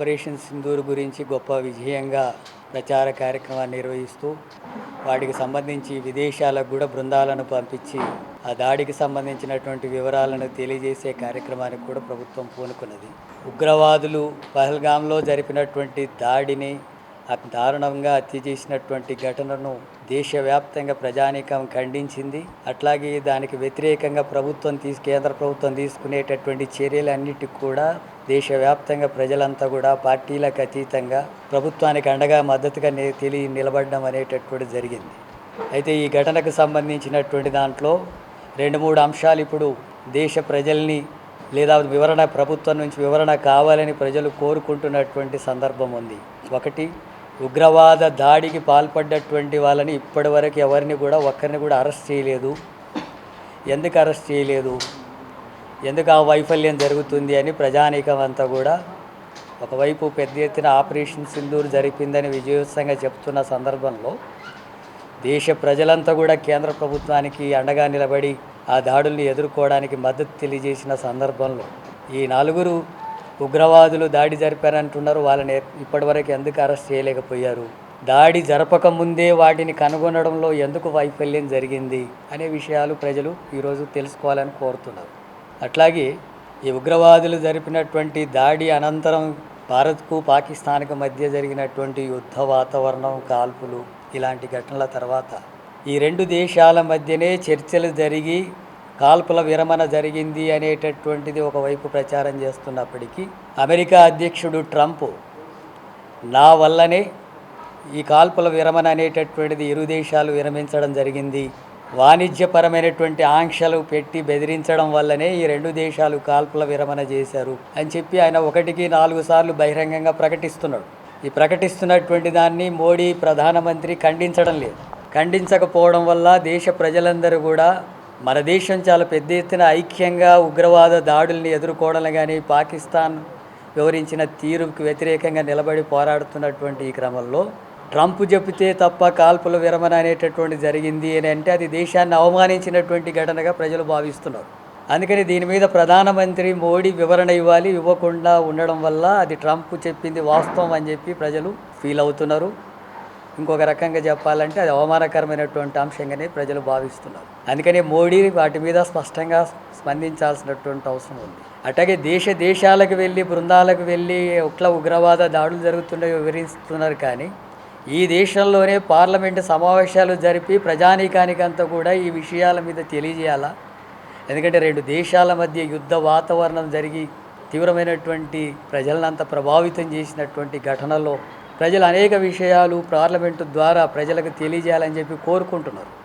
Operation Sindoor గురించి గొప్ప విజయంగా ప్రచార కార్యక్రమాన్ని నిర్వహిస్తూ వాటికి సంబంధించి విదేశాలకు కూడా బృందాలను పంపించి ఆ దాడికి సంబంధించినటువంటి వివరాలను తెలియజేసే కార్యక్రమానికి కూడా ప్రభుత్వం పూనుకున్నది. ఉగ్రవాదులు పహల్గాంలో జరిపినటువంటి దాడిని దారుణంగా హత్య చేసినటువంటి ఘటనను దేశవ్యాప్తంగా ప్రజానీకం ఖండించింది. అట్లాగే దానికి వ్యతిరేకంగా ప్రభుత్వం తీసు కేంద్ర ప్రభుత్వం తీసుకునేటటువంటి చర్యలన్నిటికి కూడా దేశవ్యాప్తంగా ప్రజలంతా కూడా పార్టీలకు అతీతంగా ప్రభుత్వానికి అండగా మద్దతుగా తెలియ నిలబడడం అనేటటువంటి జరిగింది. అయితే ఈ ఘటనకు సంబంధించినటువంటి దాంట్లో రెండు మూడు అంశాలు ఇప్పుడు దేశ ప్రజల్ని లేదా వివరణ ప్రభుత్వం నుంచి వివరణ కావాలని ప్రజలు కోరుకుంటున్నటువంటి సందర్భం ఉంది. ఒకటి ఉగ్రవాద దాడికి పాల్పడ్డటువంటి వాళ్ళని ఇప్పటివరకు ఎవరిని కూడా ఒక్కరిని కూడా అరెస్ట్ చేయలేదు. ఎందుకు అరెస్ట్ చేయలేదు? ఎందుకు ఆ వైఫల్యం జరుగుతుంది అని ప్రజానీకం అంతా కూడా ఒకవైపు పెద్ద ఎత్తున ఆపరేషన్ సింధూర్ జరిపిందని విజయోత్సవంగా చెప్తున్న సందర్భంలో దేశ ప్రజలంతా కూడా కేంద్ర ప్రభుత్వానికి అండగా నిలబడి ఆ దాడుల్ని ఎదుర్కోవడానికి మద్దతు తెలియజేసిన సందర్భంలో ఈ నలుగురు ఉగ్రవాదులు దాడి జరిపారంటున్నారు. వాళ్ళని ఇప్పటివరకు ఎందుకు అరెస్ట్ చేయలేకపోయారు? దాడి జరపక ముందే వాటిని కనుగొనడంలో ఎందుకు వైఫల్యం జరిగింది అనే విషయాలు ప్రజలు ఈరోజు తెలుసుకోవాలని కోరుతున్నారు. అట్లాగే ఈ ఉగ్రవాదులు జరిపినటువంటి దాడి అనంతరం భారత్కు పాకిస్తాన్కు మధ్య జరిగినటువంటి యుద్ధ వాతావరణం కాల్పులు ఇలాంటి ఘటనల తర్వాత ఈ రెండు దేశాల మధ్యనే చర్చలు జరిగి కాల్పుల విరమణ జరిగింది అనేటటువంటిది ఒకవైపు ప్రచారం చేస్తున్నప్పటికీ అమెరికా అధ్యక్షుడు ట్రంప్ నా వల్లనే ఈ కాల్పుల విరమణ అనేటటువంటిది ఇరు దేశాలు విరమించడం జరిగింది. వాణిజ్యపరమైనటువంటి ఆంక్షలు పెట్టి బెదిరించడం వల్లనే ఈ రెండు దేశాలు కాల్పుల విరమణ చేశారు అని చెప్పి ఆయన ఒకటికి నాలుగు సార్లు బహిరంగంగా ప్రకటిస్తున్నాడు. ఈ ప్రకటిస్తున్నటువంటి దాన్ని మోడీ ప్రధానమంత్రి ఖండించడం లేదు. ఖండించకపోవడం వల్ల దేశ ప్రజలందరూ కూడా మన దేశం చాలా పెద్ద ఎత్తున ఐక్యంగా ఉగ్రవాద దాడుల్ని ఎదుర్కోవడం కానీ పాకిస్తాన్ వివరించిన తీరుకు వ్యతిరేకంగా నిలబడి పోరాడుతున్నటువంటి ఈ క్రమంలో ట్రంప్ చెబితే తప్ప కాల్పుల విరమణ అనేటటువంటి జరిగింది అని అంటే అది దేశాన్ని అవమానించినటువంటి ఘటనగా ప్రజలు భావిస్తున్నారు. అందుకని దీని మీద ప్రధానమంత్రి మోడీ వివరణ ఇవ్వాలి ఇవ్వకుండా ఉండడం వల్ల అది ట్రంప్ చెప్పింది వాస్తవం అని చెప్పి ప్రజలు ఫీల్ అవుతున్నారు. ఇంకొక రకంగా చెప్పాలంటే అది అవమానకరమైనటువంటి అంశంగానే ప్రజలు భావిస్తున్నారు. అందుకనే మోడీ వాటి మీద స్పష్టంగా స్పందించాల్సినటువంటి అవసరం ఉంది. అట్లాగే దేశ దేశాలకు వెళ్ళి బృందాలకు వెళ్ళి ఒట్ల ఉగ్రవాద దాడులు జరుగుతున్నాయో వివరిస్తున్నారు కానీ ఈ దేశంలోనే పార్లమెంటు సమావేశాలు జరిపి ప్రజానీకానికంతా కూడా ఈ విషయాల మీద తెలియజేయాలా? ఎందుకంటే రెండు దేశాల మధ్య యుద్ధ వాతావరణం జరిగి తీవ్రమైనటువంటి ప్రజలనంత ప్రభావితం చేసినటువంటి ఘటనలో ప్రజలు అనేక విషయాలు పార్లమెంటు ద్వారా ప్రజలకు తెలియజేయాలని చెప్పి కోరుకుంటున్నారు.